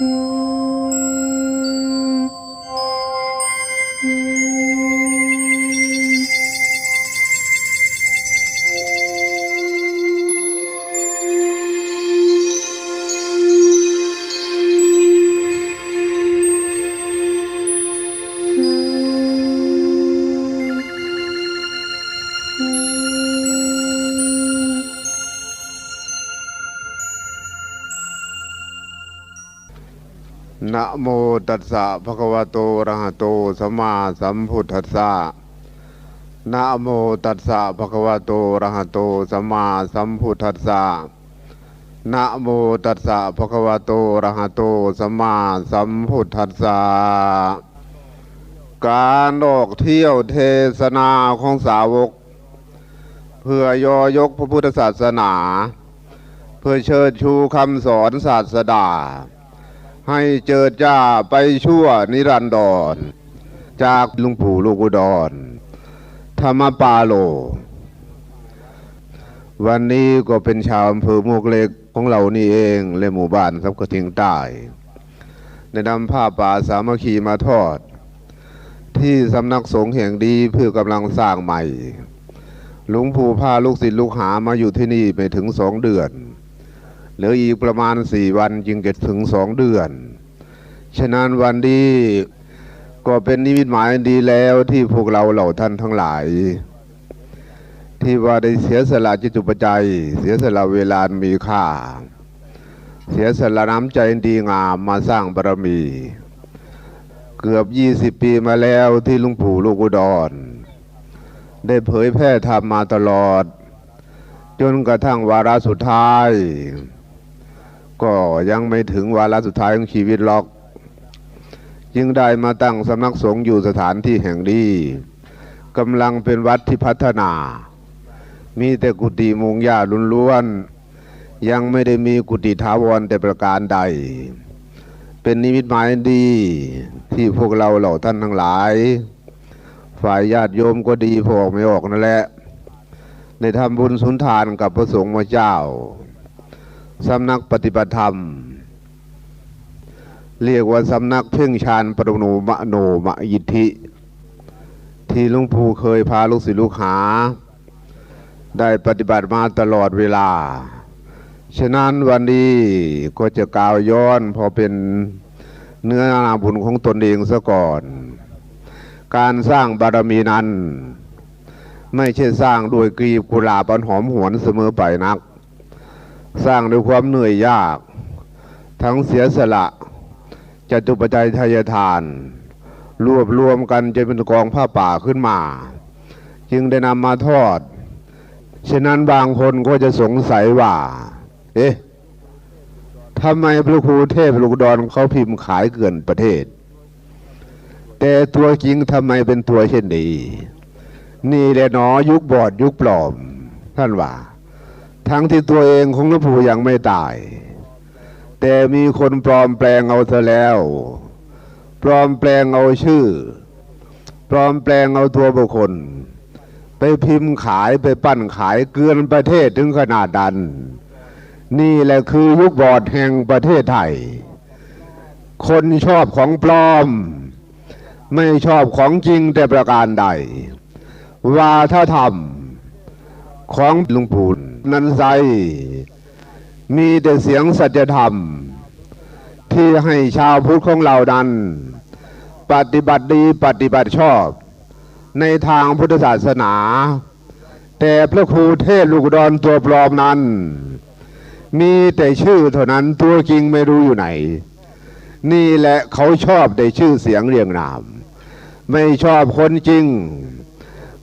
น โมตัสสะภะคะวะโตอะระหะโตสัมมาสัมพุทธัสสะนะโมตัสสะภะคะวะโตอะระหะโตสัมมาสัมพุทธัสสะนะโมตัสสะภะคะวะโตอะระหะโตสัมมาสัมพุทธัสสะการออกเที่ยวเทศนาของสาวก เพื่อยอยกพระพุทธศาสนา เพื่อเชิดชูคำสอนศาสดา ให้เจิดจ้าไปชั่วนิรันดร จากลุงปู่ลูกอุดร ธรรมปาโล วันนี้ก็เป็นชาวอำเภอมวกเล็กของเรานี่เองและหมู่บ้านซับกระทิงใต้ได้นำผ้าป่าสามัคคีมาทอด ที่สำนักสงฆ์แห่งดีเพื่อกำลังสร้างใหม่ หลวงปู่พาลูกศิษย์ลูกหามาอยู่ที่นี่ไปถึงสองเดือน เหลืออีกประมาณสี่วันจึงจะถึงสองเดือน ฉะนั้นวันนี้ก็เป็นนิมิตหมายดีแล้วที่พวกเราเหล่าท่านทั้งหลาย ที่ว่าได้เสียสละจิตุปัจจัยเสียสละเวลามีค่า เสียสละน้ำใจดีงามมาสร้างบารมี เกือบยี่สิบปีมาแล้วที่ลุงปู่ลูกอุดร ได้เผยแพร่ธรรมมาตลอด จนกระทั่งวาระสุดท้าย ก็ยังไม่ถึงวาระสุดท้ายของชีวิตหรอก จึงได้มาตั้งสำนักสงฆ์อยู่สถานที่แห่งนี้กำลังเป็นวัดที่พัฒนา มีแต่กุฏิมุงหญ้าล้วนๆยังไม่ได้มีกุฏิถาวรแต่ประการใด เป็นนิมิตหมายดีที่พวกเราเหล่าท่านทั้งหลาย ฝ่ายญาติโยมก็ดีพอกไม่ออกนั่นแหละได้ทำบุญสุนทานกับพระสงฆ์มาเจ้า สำนักปฏิบัติธรรม เรียกว่าสำนักเพ่งฌานปรโนมโนมยิทธิ ที่ลุงปู่เคยพาลูกศิษย์ลูกหา ได้ปฏิบัติมาตลอดเวลา ฉะนั้นวันนี้ก็จะกล่าวย้อนพอเป็นเนื้อนาบุญของตนเองซะก่อน การสร้างบารมีนั้น ไม่ใช่สร้างด้วยกรีบกุหลาบอันหอมหวนเสมอไปนัก สร้างด้วยความเหนื่อยยาก ทั้งเสียสละจตุปัจจัยทายทาน รวบรวมกันจนเป็นกองผ้าป่าขึ้นมา จึงได้นำมาทอด ฉะนั้นบางคนก็จะสงสัยว่า เอ๊ะทำไมพระครูเทพลูกดอนเขาพิมพ์ขายเกินประเทศ แต่ตัวจริงทำไมเป็นตัวเช่นนี้ นี่แหละหนอยุคบอดยุคปลอม ท่านว่า ทั้งที่ตัวเองของหลวงปู่ยังไม่ตาย แต่มีคนปลอมแปลงเอาซะแล้ว ปลอมแปลงเอาชื่อ ปลอมแปลงเอาตัวบุคคล ไปพิมพ์ขายไปปั้นขายเกินประเทศถึงขนาดนั้น นี่แหละคือยุคบอดแห่งประเทศไทย คนชอบของปลอม ไม่ชอบของจริงแต่ประการใดว่าถ้าทำของหลวงปู่ นั้นไซมีแต่เสียงสัจธรรม ที่ให้ชาวพุทธของเรานั้นปฏิบัติดีปฏิบัติชอบ ในทางพุทธศาสนา แต่พระครูเทศลูกดอนตัวปลอมนั้น มีแต่ชื่อเท่านั้นตัวจริงไม่รู้อยู่ไหน นี่แหละเขาชอบได้ชื่อเสียงเรียงนาม ไม่ชอบคนจริง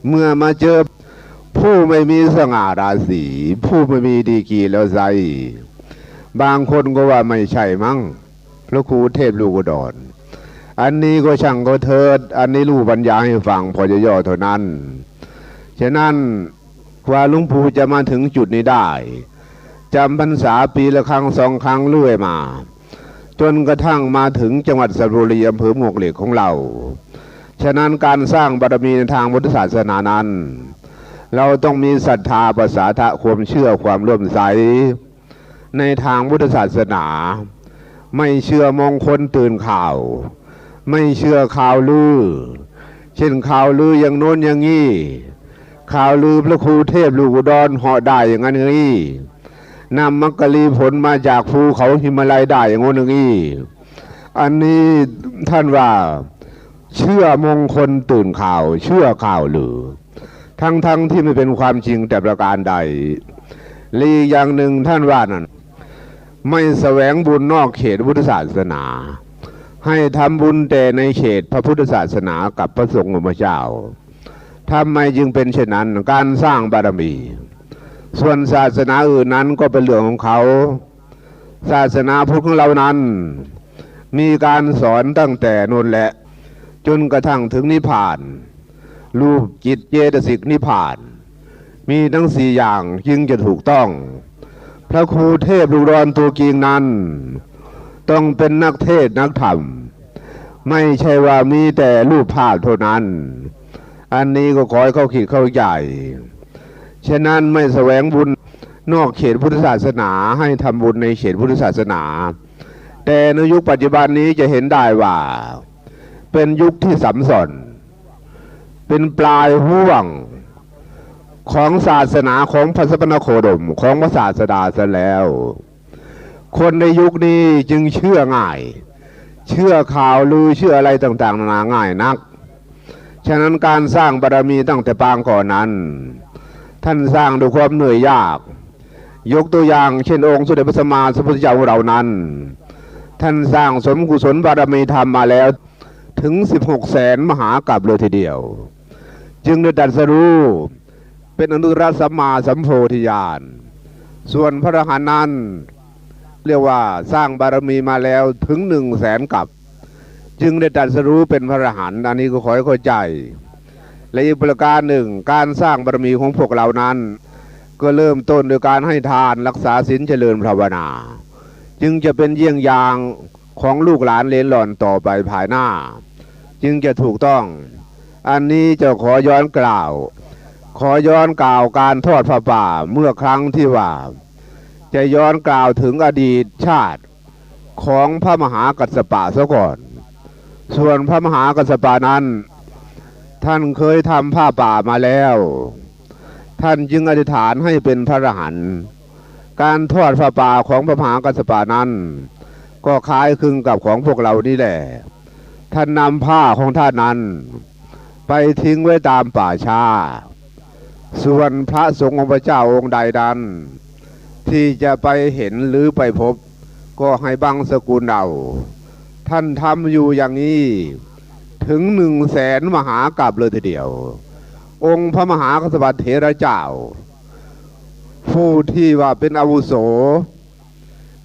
เมื่อมาเจอ ผู้ไม่มีสง่าราศีผู้ไม่มีดีกีแล้วใจบางคนก็ว่าไม่ใช่มั้งพระครูเทพลูกอุดอันนี้ก็ช่างก็เถิด อันนี้รู้บรรยาให้ฟังพอจะย่อเท่านั้น ฉะนั้นกว่าลุงปู่จะมาถึงจุดนี้ได้จำพรรษาปีละครั้งสองครั้งเรื่อยมา จนกระทั่งมาถึงจังหวัดสระบุรีอำเภอหมวกเหล็กของเรา ฉะนั้นการสร้างบารมีในทางพุทธศาสนานั้น เราต้องมีศรัทธาภาษาทะความเชื่อความร่วมใส ในทางพุทธศาสนา ไม่เชื่อมองคลตื่นข่าว ไม่เชื่อข่าวลือ เช่นข่าวลืออย่างโน้นอย่างนี้ข่าวลือพระครูเทพลูกอุดรเหาะได้อย่างนั้นอย่างนี้นำมักกะลีผลมาจากภูเขาหิมาลัยได้อย่างโน้นอย่างนี้อันนี้ท่านว่าเชื่อมงคลตื่นข่าว เชื่อข่าวลือ ทั้งทั้งที่ไม่เป็นความจริงแต่ประการใดละอีอย่างหนึ่งท่านว่านั้นไม่แสวงบุญนอกเขตพุทธศาสนา ให้ทำบุญแต่ในเขตพระพุทธศาสนากับพระสงฆ์องค์พระเจ้าทำไมจึงเป็นเช่นนั้นการสร้างบารมี ส่วนศาสนาอื่นนั้นก็เป็นเรื่องของเขา ศาสนาพุทธของเรานั้น มีการสอนตั้งแต่นนแหละ จนกระทั่งถึงนิพพาน รูปจิตเจตสิกนิพพาน มีทั้งสี่อย่างจึงจะถูกต้อง พระครูเทพลูกรอนตัวกีงนั้น ต้องเป็นนักเทศน์นักธรรม ไม่ใช่ว่ามีแต่รูปภาพเท่านั้น อันนี้ก็ขอให้เข้าขีดเข้าใจฉะนั้นไม่แสวงบุญนอกเขตพุทธศาสนาให้ทำบุญในเขตพุทธศาสนา แต่ในยุคปัจจุบันนี้จะเห็นได้ว่า เป็นยุคที่สัมสน เป็นปลายห่วงของศาสนาของพระสมณโคดมของพระศาสดาซะแล้ว คนในยุคนี้จึงเชื่อง่าย เชื่อข่าวลือเชื่ออะไรต่างๆนานาง่ายนัก ฉะนั้นการสร้างบารรมีตั้งแต่ปางก่อนนั้น ท่านสร้างด้วยความเหนื่อยยาก ยกตัวอย่างเช่นองค์สมเด็จพระสัมมาสัมพุทธเจ้าของเรานั้น ท่านสร้างสมกุศลบารมีธรรมมาแล้วถึง 16แสนมหากรัปเลยทีเดียว จึงได้ตรัสรู้ เป็นอนุตตรสัมมาสัมโพธิญาณ ส่วนพระรหันนั้น เรียกว่าสร้างบารมีมาแล้วถึงหนึ่งแสนกับจึงได้ตรัสรู้เป็นพระรหันอันนี้ก็ขอให้เข้าใจ และอีกประการหนึ่งการสร้างบารมีของพวกเรานั้น ก็เริ่มต้นโดยการให้ทานรักษาศีลเจริญภาวนา จึงจะเป็นเยี่ยงอย่างของลูกหลานเลนหล่อนต่อไปภายหน้า จึงจะถูกต้อง อันนี้จะขอย้อนกล่าว ขอย้อนกล่าวการทอดผ้าป่าเมื่อครั้งที่ว่า จะย้อนกล่าวถึงอดีตชาติของพระมหากัสปะซะก่อน ส่วนพระมหากัสปะนั้น ท่านเคยทำผ้าป่ามาแล้ว ท่านจึงอธิษฐานให้เป็นพระอรหันต์การทอดผ้าป่าของพระมหากัสสปะนั้น ก็คล้ายคลึงกับของพวกเรานี่แหละ ท่านนำผ้าของท่านนั้น ไปทิ้งไว้ตามป่าชา ส่วนพระสงฆ์องค์พระเจ้าองค์ใดนั้นที่จะไปเห็นหรือไปพบ ก็ให้บังสกุลเราท่านทำอยู่อย่างนี้ ถึงหนึ่งแสนมหากรัปเลยทีเดียว องค์พระมหากษัตริย์เถระเจ้า ผู้ที่ว่าเป็นอาวุโส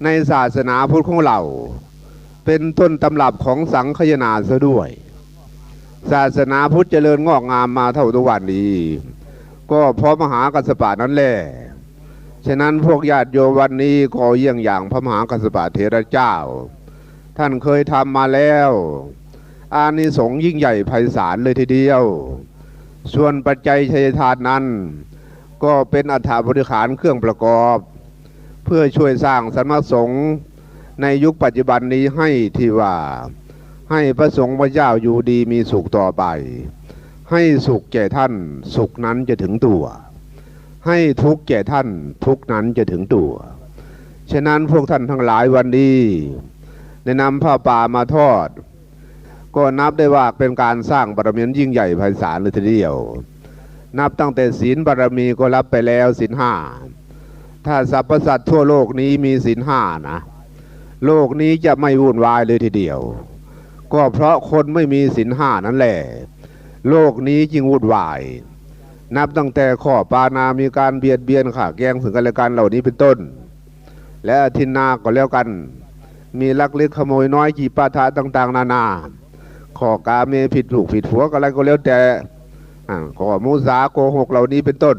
ในศาสนาพุทธของเรา เป็นต้นตำรับของสังคยนาซะด้วย ศาสนาพุทธเจริญงอกงามมาเท่าทุกวันนี้ ก็เพราะมหากัสสปะนั่นแหละฉะนั้นพวกญาติโยมวันนี้ก็เยี่ยงอย่างพระมหากัสสปะเถระเจ้า ท่านเคยทำมาแล้วอานิสงส์ยิ่งใหญ่ไพศาลเลยทีเดียว ส่วนปัจจัยชัยทานนั้น ก็เป็นอัฐบริขารเครื่องประกอบ เพื่อช่วยสร้างสำนักสงฆ์ในยุคปัจจุบันนี้ให้ที่ว่า ให้พระสงฆ์พระเจ้าอยู่ดีมีสุขต่อไป ให้สุขแก่ท่านสุขนั้นจะถึงตัว ให้ทุกข์แก่ท่านทุกข์นั้นจะถึงตัว ฉะนั้นพวกท่านทั้งหลายวันนี้ได้นำผ้าป่ามาทอด ก็นับได้ว่าเป็นการสร้างบารมียิ่งใหญ่ไพศาลเลยทีเดียว นับตั้งแต่ศีลบารมีก็รับไปแล้วศีลห้าถ้าสรรพสัตว์ทั่วโลกนี้มีศีลห้านะ โลกนี้จะไม่วุ่นวายเลยทีเดียว ก็เพราะคนไม่มีศีลห้านั่นแหละโลกนี้จึงวุ่นวาย นับตั้งแต่ข้อปานามีการเบียดเบียนข่าแกงถึงกันและกันเหล่านี้เป็นต้น และทินนาก็แล้วกัน มีลักเล็กขโมยน้อยจีปาทะต่าง ๆ นานาข้อกาเมผิดถูกผิดผัวก็อะไรก็แล้วแต่ข้อมุสาโกหกเหล่านี้เป็นต้น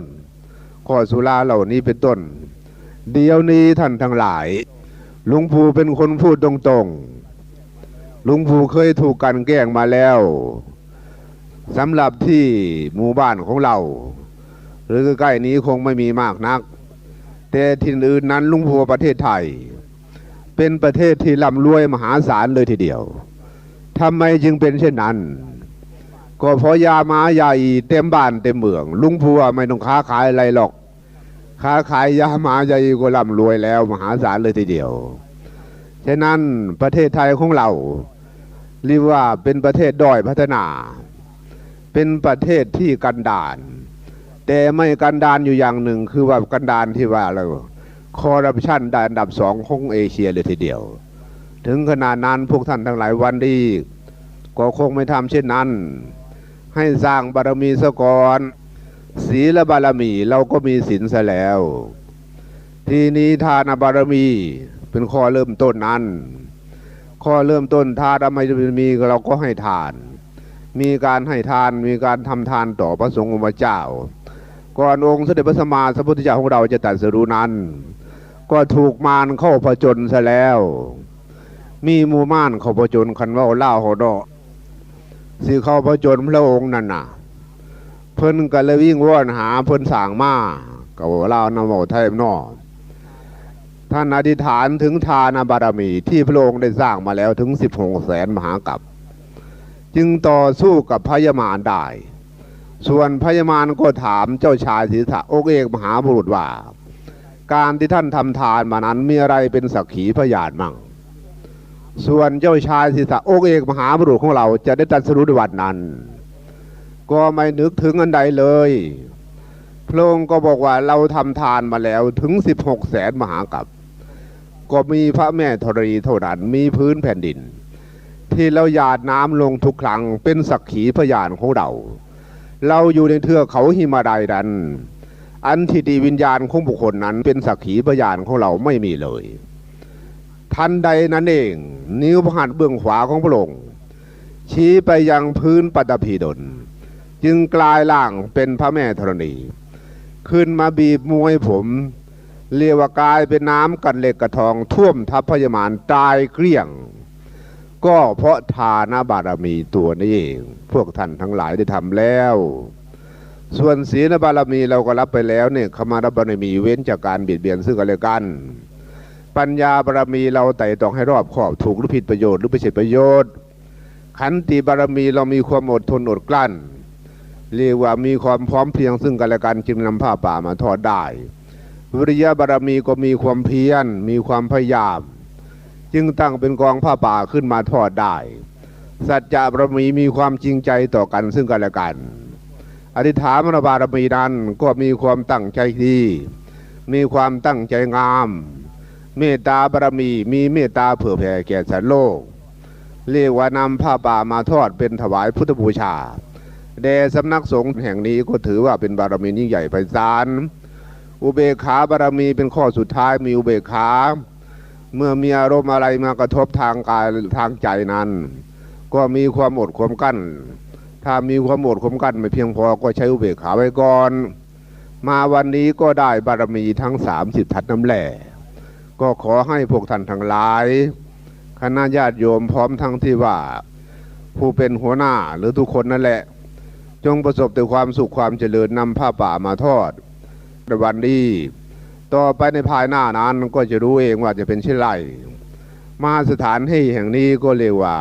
ข้อสุราเหล่านี้เป็นต้น เดี๋ยวนี้ท่านทั้งหลายลุงภูเป็นคนพูดตรงๆ ลุงภูเคยถูกกันแกล้งมาแล้วสำหรับที่หมู่บ้านของเรา หรือใกล้นี้คงไม่มีมากนัก แต่ที่อื่นนั้นลุงภูประเทศไทย เป็นประเทศที่ร่ำรวยมหาศาลเลยทีเดียวทำไมจึงเป็นเช่นนั้น ก็เพราะยามาใหญ่เต็มบ้านเต็มเมือง ลุงพัวไม่ต้องค้าขายอะไรหรอก ค้าขายยามาใหญ่ก็ร่ำรวยแล้วมหาศาลเลยทีเดียว ฉะนั้นประเทศไทยของเรา เรียกว่าเป็นประเทศด้อยพัฒนา เป็นประเทศที่กันดาน แต่ไม่กันดานอยู่อย่างหนึ่งคือว่ากันดานที่ว่าเราคอร์รัปชันได้อันดับสองของเอเชียเลยทีเดียว ถึงขนาดนั้นพวกท่านทั้งหลายวันดีก็คงไม่ทำเช่นนั้น ให้สร้างบารมีสกอนศีลบารมีเราก็มีศีลซะแล้ว ทีนี้ทานบารมีเป็นข้อเริ่มต้นนั้น ข้อเริ่มต้นทานไม่มีเราก็ให้ทาน มีการให้ทานมีการทำทานต่อพระสงฆ์องค์เจ้า ก่อนองค์เสด็จพระสมมาสัมพุทธเจ้าของเราจะตัดสรู้นั้น ก็ถูกมารเข้าผจญซะแล้ว มีมูม่านเข้าผจญคันว่าเล่าหอดอสิเข้าผจญพระองค์นั่นน่ะ เพิ่นก็เลยวิ่งว่อนหาเพิ่นสร้างมากับเล่านำเอาไทยนอก ท่านอธิษฐานถึงทานบารมีที่พระองค์ได้สร้างมาแล้วถึงสิบหกแสนมหากับ จึงต่อสู้กับพญามารได้ ส่วนพญามารก็ถามเจ้าชายศีรษะอกเอกมหาบุรุษว่า การที่ท่านทำทานมานั้นมีอะไรเป็นสักขีพยานมั่ง ส่วนเจ้าชายศีรษะอกเอกมหาบุรุษของเราจะได้ตรัสรู้ในวันนั้น ก็ไม่นึกถึงอันใดเลยพระองค์ก็บอกว่าเราทำทานมาแล้วถึง16แสนมหากับ ก็มีพระแม่ธรณีเท่านั้นมีพื้นแผ่นดิน ที่เราหยาดน้ำลงทุกครั้งเป็นสักขีพยานของเรา เราอยู่ในเทือกเขาหิมาลัยนั้น อันที่ดีวิญญาณของบุคคลนั้นเป็นสักขีพยานของเราไม่มีเลยทันใดนั้นเอง นิ้วพระหัตถ์เบื้องขวาของพระองค์ชี้ไปยังพื้นปัตภีดลจึงกลายร่างเป็นพระแม่ธรณี ขึ้นมาบีบมวยผม เรียกว่ากายเป็นน้ำกันเหล็กกระทองท่วมทัพพญามารตายเกลี้ยง ก็เพราะทานบารมีตัวนี้เองพวกท่านทั้งหลายได้ทำแล้ว ส่วนศีลบารมีเราก็รับไปแล้วเนี่ยขมาบารมีเว้นจากการเบียดเบียนซึ่งกันและกัน ปัญญาบารมีเราไต่ตองให้รอบขอบถูกหรือผิดประโยชน์หรือไม่ใช่ประโยชน์ขันติบารมีเรามีความอดทนอดกลั้น เรียกว่ามีความพร้อมเพียงซึ่งกันและกันจึงนำผ้าป่ามาทอดได้ วิริยะบารมีก็มีความเพียรมีความพยายามจึงตั้งเป็นกองผ้าป่าขึ้นมาทอดได้ สัจจะบารมีมีความจริงใจต่อกันซึ่งกันและกัน อธิษฐานมรบารมีนั้นก็มีความตั้งใจดี มีความตั้งใจงาม เมตตาบารมีมีเมตตาเผื่อแผ่แก่สัตว์โลก เรียกว่านำผ้าป่ามาทอดเป็นถวายพุทธบูชาแด่สำนักสงฆ์แห่งนี้ก็ถือว่าเป็นบารมียิ่งใหญ่ไพศาล อุเบกขาบารมีเป็นข้อสุดท้ายมีอุเบกขา เมื่อมีอารมณ์อะไรมากระทบทางกายทางใจนั้น ก็มีความอดความกั้น ถ้ามีความอดความกั้นไม่เพียงพอก็ใช้อุเบกขาไว้ก่อน มาวันนี้ก็ได้บารมีทั้งสามสิบทัดน้ำแหล่ก็ขอให้พวกท่านทั้งหลาย คณะญาติโยมพร้อมทั้งที่ว่า ผู้เป็นหัวหน้าหรือทุกคนนั่นแหละ จงประสบแต่ความสุขความเจริญนำผ้าป่ามาทอด ในวันนี้ต่อไปในภายหน้านั้นก็จะรู้เองว่าจะเป็นเช่นไรมาสถานที่แห่งนี้ก็เรียกว่า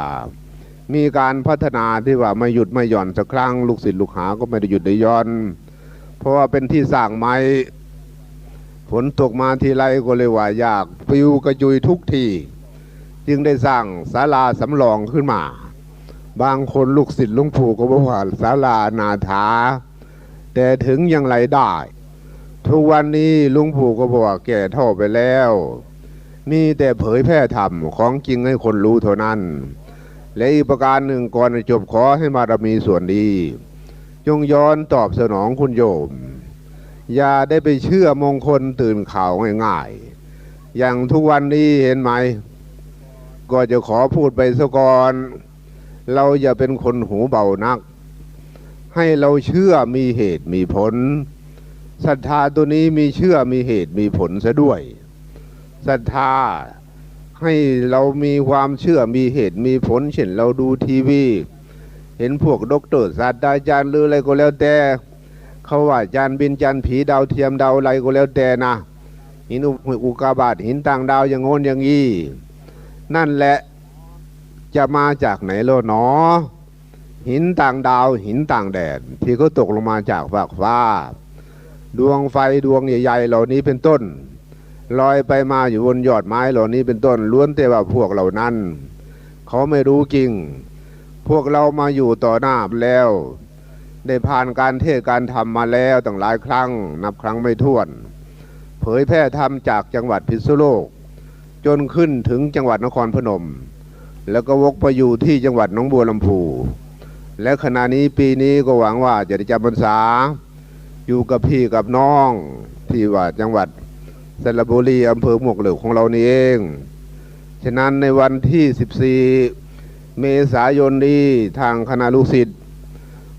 มีการพัฒนาที่ว่าไม่หยุดไม่หย่อนสักครั้งลูกศิษย์ลูกหาก็ไม่ได้หยุดได้หย่อน เพราะว่าเป็นที่สร้างไม้ฝนตกมาทีไรก็เลยว่าอยากปลิวกระจุยทุกทีจึงได้สร้างศาลาสำรองขึ้นมา บางคนลูกศิษย์ลุงปู่ก็บอกว่าศาลานาถาแต่ถึงอย่างไรได้ ทุกวันนี้ลุงปู่ก็บอกว่าแก่เท่าไปแล้ว มีแต่เผยแพร่ธรรมของจริงให้คนรู้เท่านั้น และอีกประการหนึ่งก่อนจะจบขอให้บารมีส่วนดี จงย้อนตอบสนองคุณโยม อย่าได้ไปเชื่อมงคลตื่นข่าวง่ายๆ อย่างทุกวันนี้เห็นไหม ก็จะขอพูดไปสก่อน เราอย่าเป็นคนหูเบานัก ให้เราเชื่อมีเหตุมีผล ศรัทธาตัวนี้มีเชื่อมีเหตุมีผลซะด้วยศรัทธาให้เรามีความเชื่อมีเหตุมีผลเช่นเราดูทีวี เห็นพวกด็อกเตอร์ศาสตราจารย์หรืออะไรก็แล้วแต่เขาว่าจานบินจานผีดาวเทียมดาวอะไรก็แล้วแต่นะหินอุกกาบาตหินต่างดาวอย่างโน้นอย่างนี้นั่นแหละจะมาจากไหนโลหนอ หินต่างดาวหินต่างแดนที่เขาตกลงมาจากฟากฟ้า ดวงไฟดวงใหญ่ๆเหล่านี้เป็นต้น ลอยไปมาอยู่บนยอดไม้เหล่านี้เป็นต้นล้วนแต่ว่าพวกเหล่านั้น เขาไม่รู้จริง พวกเรามาอยู่ต่อหน้าแล้ว ได้ผ่านการเทศการทำมาแล้วตั้งหลายครั้ง นับครั้งไม่ถ้วน เผยแพร่ธรรมจากจังหวัดพิษณุโลก จนขึ้นถึงจังหวัดนครพนม แล้วก็วกไปอยู่ที่จังหวัดหนองบัวลำพูและขณะนี้ปีนี้ก็หวังว่าจะได้จำพรรษา อยู่กับพี่กับน้องที่ว่าจังหวัดสระบุรีอำเภอหมวกเหลือของเรานี่เอง ฉะนั้นในวันที่ 14 เมษายนนี้ทางคณะลูกศิษย์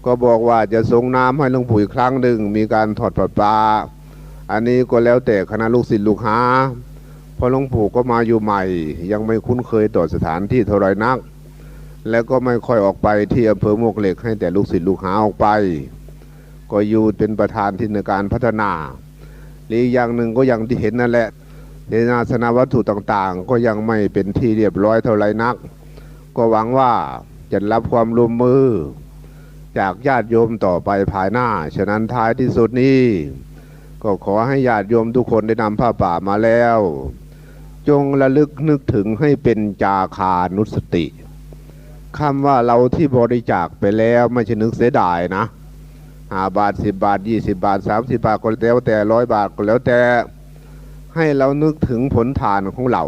ก็บอกว่าจะส่งน้ำให้หลวงปู่อีกครั้งหนึ่งมีการถอดปลาปลาอันนี้ก็แล้วแต่คณะลูกศิษย์ลูกหาเพราะหลวงปู่ก็มาอยู่ใหม่ ยังไม่คุ้นเคยต่อสถานที่เท่าไรนัก แล้วก็ไม่ค่อยออกไปที่อำเภอมวกเหล็กให้แต่ลูกศิษย์ลูกหาออกไป ก็อยู่เป็นประธานที่ในการพัฒนาหรืออย่างหนึ่งก็อย่างที่เห็นนั่นแหละเศนาสนาวัตถุต่างๆ ก็ยังไม่เป็นที่เรียบร้อยเท่าไรนัก ก็หวังว่าจะรับความร่วมมือ จากญาติโยมต่อไปภายหน้า ฉะนั้นท้ายที่สุดนี้ ก็ขอให้ญาติโยมทุกคนได้นำผ้าป่ามาแล้ว จงระลึกนึกถึงให้เป็นจาคานุสติคำว่าเราที่บริจาคไปแล้วไม่ใช่นึกเสียดายนะ ห้าบาทสิบบาทยี่สิบาทสามสิบาทก็แล้วแต่ร้อยบาทก็แล้วแต่ให้เรานึกถึงผลทานของเรา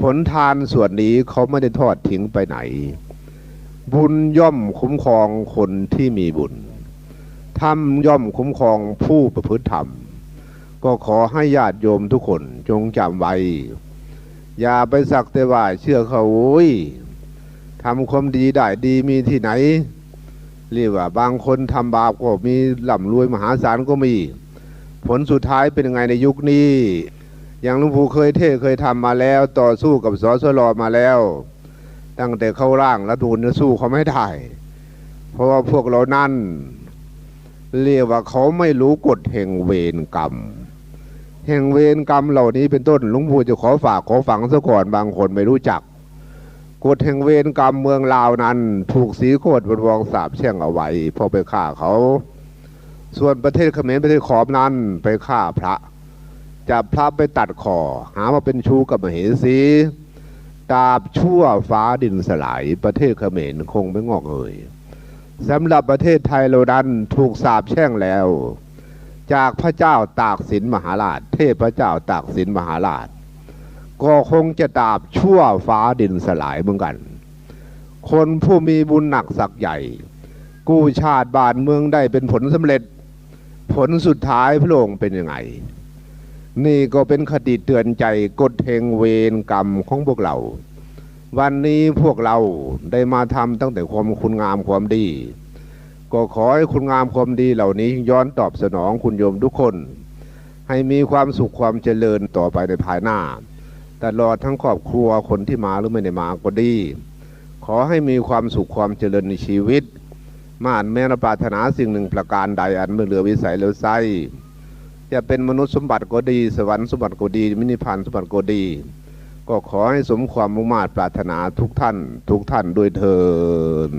ผลทานส่วนนี้เขาไม่ได้ทอดทิ้งไปไหน บุญย่อมคุ้มครองคนที่มีบุญธรรมย่อมคุ้มครองผู้ประพฤติธรรม ก็ขอให้ญาติโยมทุกคนจงจำไว้ อย่าไปสักแต่ว่าเชื่อเขาโอ้ยทำความดีได้ดีมีที่ไหน เรียกว่าบางคนทำบาปก็มีหล่ำรวยมหาศาลก็มี ผลสุดท้ายเป็นยังไงในยุคนี้ อย่างลวงปู่เคยเทศเคยทำมาแล้ว ต่อสู้กับสอสลอมาแล้ว ตั้งแต่เข้าร่างแล้วทูลจะสู้เขาไม่ได้ เพราะว่าพวกเรานั่นเรียกว่าเขาไม่รู้กฎแห่งเวรกรรม แห่งเวรกรรมเหล่านี้เป็นต้นลุงปู่จะขอฝากขอฝังซะก่อนบางคนไม่รู้จัก กฎแห่งเวรกรรมเมืองลาวนั้น ถูกสีโคตรบนวองสาบแช่งเอาไว้พอไปฆ่าเขา ส่วนประเทศเขมรประเทศขอมนั้นไปฆ่าพระจับพระไปตัดคอหาว่าเป็นชู้กับมเหสีดาบชั่วฟ้าดินสลายประเทศเขมรคงไม่งอกเอ่ยสำหรับประเทศไทยเราดันถูกสาบแช่งแล้ว จากพระเจ้าตากสินมหาราช เทพพระเจ้าตากสินมหาราช ก็คงจะดาบชั่วฟ้าดินสลายเหมือนกัน คนผู้มีบุญหนักสักใหญ่ กู้ชาติบ้านเมืองได้เป็นผลสำเร็จ ผลสุดท้ายพระองค์เป็นยังไง นี่ก็เป็นคติเตือนใจกฎแห่งเวรกรรมของพวกเรา วันนี้พวกเราได้มาทำตั้งแต่ความคุณงามความดี ก็ขอให้คุณงามความดีเหล่านี้ย้อนตอบสนองคุณโยมทุกคน ให้มีความสุขความเจริญต่อไปในภายหน้า ตลอดทั้งครอบครัวคนที่มาหรือไม่ได้มาก็ดี ขอให้มีความสุขความเจริญในชีวิตม่านแม้นปรารถนาสิ่งหนึ่งประการใดอันไม่เหลือวิสัยเหลือไส้จะเป็นมนุษย์สมบัติก็ดี สวรรค์สมบัติก็ดีมินิพานสมบัติก็ดี ก็ขอให้สมความมุ่งมา่ปรารถนาทุกท่าน ทุกท่านด้วยเถิด